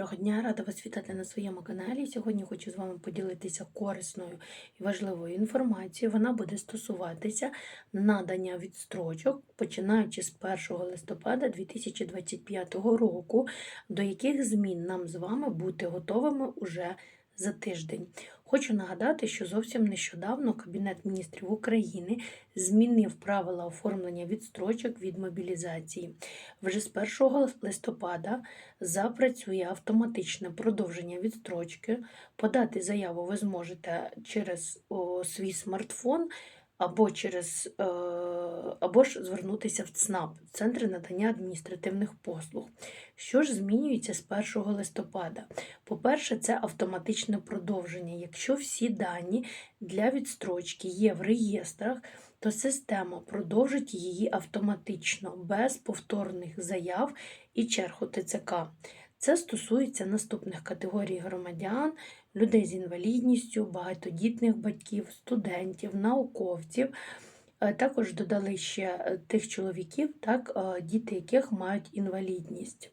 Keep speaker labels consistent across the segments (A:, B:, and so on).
A: Доброго дня, рада вас вітати на своєму каналі. Сьогодні хочу з вами поділитися корисною і важливою інформацією. Вона буде стосуватися надання відстрочок, починаючи з 1 листопада 2025 року, до яких змін нам з вами бути готовими уже за тиждень. Хочу нагадати, що зовсім нещодавно Кабінет міністрів України змінив правила оформлення відстрочок від мобілізації. Вже з 1 листопада запрацює автоматичне продовження відстрочки. Подати заяву ви зможете через о, свій смартфон або через е, або ж звернутися в ЦНАП Центри надання адміністративних послуг. Що ж змінюється з 1 листопада? По-перше, це автоматичне продовження. Якщо всі дані для відстрочки є в реєстрах, то система продовжить її автоматично, без повторних заяв і черг у ТЦК. Це стосується наступних категорій громадян, людей з інвалідністю, багатодітних батьків, студентів, науковців. Е, Також додали ще е, тих чоловіків, так, е, діти яких мають інвалідність.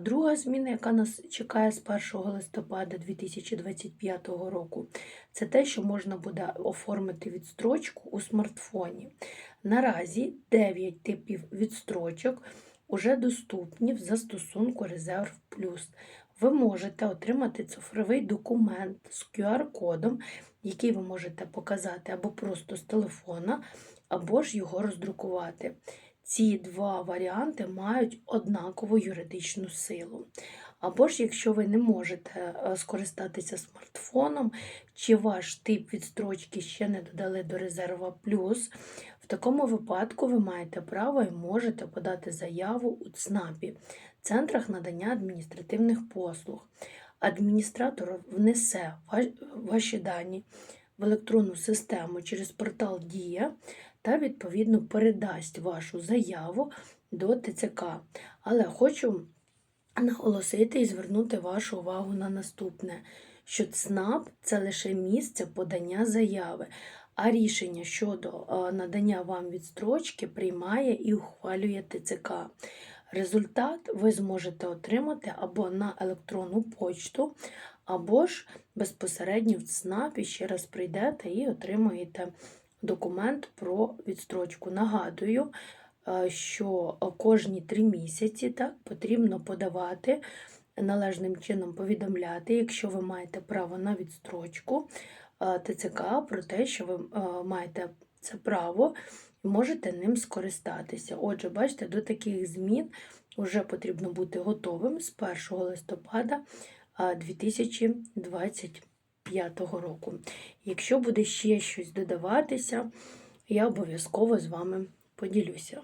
A: Друга зміна, яка нас чекає з 1 листопада 2025 року, це те, що можна буде оформити відстрочку у смартфоні. Наразі 9 типів відстрочок вже доступні в застосунку Резерв Плюс. Ви можете отримати цифровий документ з QR-кодом, який ви можете показати або просто з телефона, або ж його роздрукувати. Ці два варіанти мають однакову юридичну силу. Або ж, якщо ви не можете е, скористатися смартфоном, чи ваш тип відстрочки ще не додали до резерва плюс, в такому випадку ви маєте право і можете подати заяву у ЦНАПі, центрах надання адміністративних послуг. Адміністратор внесе ваші дані в електронну систему через портал Дія та відповідно передасть вашу заяву до ТЦК. Але хочу наголосити і звернути вашу увагу на наступне, що ЦНАП це лише місце подання заяви, а рішення щодо е, надання вам відстрочки приймає і ухвалює ТЦК. Результат ви зможете отримати або на електронну почту, або ж безпосередньо в ЦНАПі ще раз прийдете і отримаєте документ про відстрочку. Нагадую, е, що кожні три місяці так, потрібно подавати належним чином повідомляти, якщо ви маєте право на відстрочку ТЦК про те, що ви е, маєте це право і можете ним скористатися. Отже, бачите, до таких змін вже потрібно бути готовим з 1 листопада 2025 року. Якщо буде ще щось додаватися, я обов'язково з вами поділюся.